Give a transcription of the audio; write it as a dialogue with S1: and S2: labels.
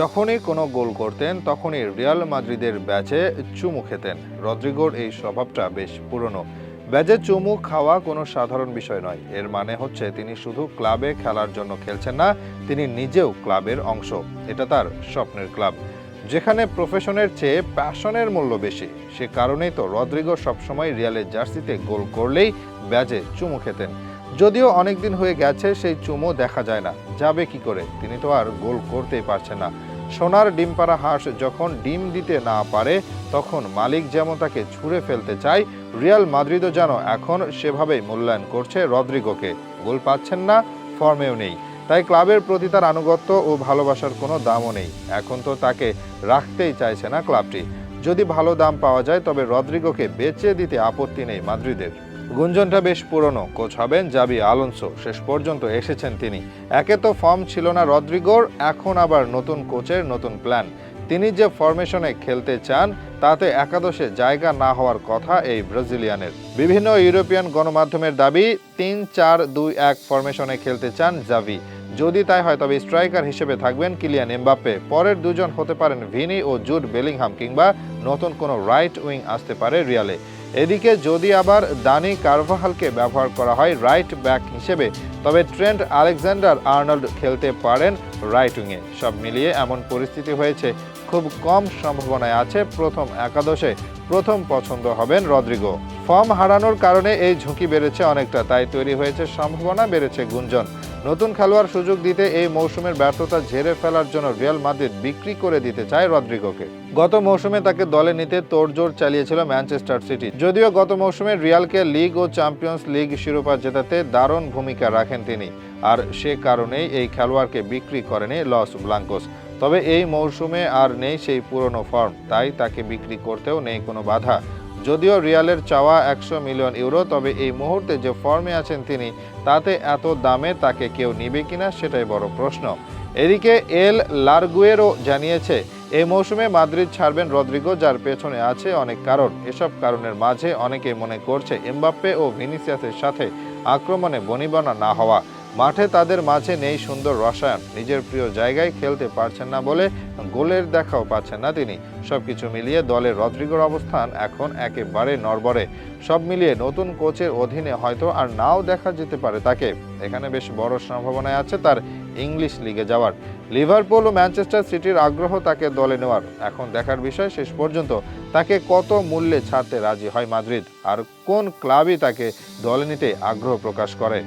S1: যখনই কোনো গোল করতেন, তখনই রিয়াল মাদ্রিদের ব্যাচে চুমু খেতেন। রদ্রিগোর এই স্বভাবটা বেশ পুরনো। ব্যাজে চুমু খাওয়া কোনো সাধারণ বিষয় নয়। এর মানে হচ্ছে তিনি শুধু ক্লাবে খেলার জন্য খেলছেন না, তিনি নিজেও ক্লাবের অংশ। এটা তার স্বপ্নের ক্লাব। যেখানে প্রফেশনের চেয়ে প্যাশনের মূল্য বেশি। সে কারণেই তো রদ্রিগো সবসময় রিয়ালের জার্সিতে গোল করলেই ব্যাজে চুমু খেতেন। যদিও অনেকদিন হয়ে গেছে, সেই চুমো দেখা যায় না। যাবে কি করে? তিনি তো আর গোল করতেই পারছেন না। সোনার ডিম পাড়া হাঁস যখন ডিম দিতে না পারে, তখন মালিক যেমন তাকে ছুঁড়ে ফেলতে চায়, রিয়াল মাদ্রিদও যেন এখন সেভাবেই মূল্যায়ন করছে রদ্রিগোকে। গোল পাচ্ছেন না, ফর্মেও নেই। তাই ক্লাবের প্রতি তার আনুগত্য ও ভালোবাসার কোনো দামও নেই। এখন তো তাকে রাখতেই চাইছে না ক্লাবটি। যদি ভালো দাম পাওয়া যায়, তবে রদ্রিগোকে বেচে দিতে আপত্তি নেই মাদ্রিদের। গুঞ্জনটা বেশ পুরনো। কোচ হবেন জাবি আলোনসো। শেষ পর্যন্ত এসেছেন তিনি। একে তো ফর্ম ছিল না রদ্রিগোর, এখন আবার নতুন কোচের নতুন প্ল্যান। তিনি যে ফরমেশনে খেলতে চান, তাতে একাদশে জায়গা না হওয়ার কথা এই ব্রাজিলিয়ানের। বিভিন্ন ইউরোপিয়ান গণমাধ্যমের দাবি, তিন চার দুই এক ফরমেশনে খেলতে চান জাভি যদি তাই হয়, তবে স্ট্রাইকার হিসেবে থাকবেন কিলিয়ান এমবাপ্পে। পরের দুজন হতে পারেন ভিনি ও জুড বেলিংহাম কিংবা নতুন কোনো রাইট উইং আসতে পারে রিয়ালে। এদিকে যদি আবার দানি কারভাহালকে ব্যবহার করা হয় রাইট ব্যাক হিসেবে, তবে ট্রেন্ট আলেকজান্ডার আর্নল্ড খেলতে পারেন রাইট উইংয়ে সব মিলিয়ে এমন পরিস্থিতি হয়েছে, খুব কম সম্ভাবনায় আছে প্রথম একাদশে। প্রথম পছন্দ হবেন রদ্রিগো। ফর্ম হারানোর কারণে এই ঝুঁকি বেড়েছে অনেকটা, তাই তৈরি হয়েছে সম্ভাবনা বেড়েছে গুঞ্জন। নতুন খেলোয়াড় সুযোগ দিতে এই মৌসুমের ব্যর্থতা ঝেড়ে ফেলার জন্য রিয়াল মাদ্রিদ বিক্রি করে দিতে চায় রদ্রিগোকে। গত মৌসুমে তাকে দলে নিতে তোড়জোড় চালিয়েছিল ম্যানচেস্টার সিটি। যদিও গত মৌসুমে রিয়ালকে লিগ ও চ্যাম্পিয়ন্স লিগ শিরোপা জেতাতে দারুণ ভূমিকা রাখেন তিনি, আর সে কারণেই এই খেলোয়াড়কে বিক্রি করেনি লস ব্লাঙ্কোস। তবে এই মৌসুমে আর নেই সেই পুরনো ফর্ম, তাই তাকে বিক্রি করতেও নেই কোনো বাধা। যদিও রিয়ালের চাওয়া একশো মিলিয়ন ইউরো, তবে এই মুহূর্তে যে ফর্মে আছেন তিনি, তাতে এত দামে তাকে কেউ নিবে কিনা সেটাই বড় প্রশ্ন। এদিকে এল লার্গুয়েরও জানিয়েছে, এই মৌসুমে মাদ্রিদ ছাড়বেন রদ্রিগো, যার পেছনে আছে অনেক কারণ। এসব কারণের মাঝে অনেকে মনে করছে এমবাপ্পে ও ভিনিসিয়াসের সাথে আক্রমণে বনিবনা না হওয়া। মাঠে তাদের মাঝে নেই সুন্দর রসায়ন। নিজের প্রিয় জায়গায় খেলতে পারছেন না বলে গোলের দেখাও পাচ্ছেন না তিনি। সবকিছু মিলিয়ে দলের রদ্রিগোর অবস্থান এখন একেবারে নড়বড়ে। সব মিলিয়ে নতুন কোচের অধীনে হয়তো আর নাও দেখা যেতে পারে তাকে। এখানে বেশ বড় সম্ভাবনায় আছে তার ইংলিশ লিগে যাওয়ার। লিভারপুল ও ম্যানচেস্টার সিটির আগ্রহ তাকে দলে নেওয়ার। এখন দেখার বিষয় শেষ পর্যন্ত। তাকে কত মূল্যে ছাড়তে রাজি হয় মাদ্রিদ? আর কোন ক্লাবই তাকে দলে নিতে আগ্রহ প্রকাশ করে?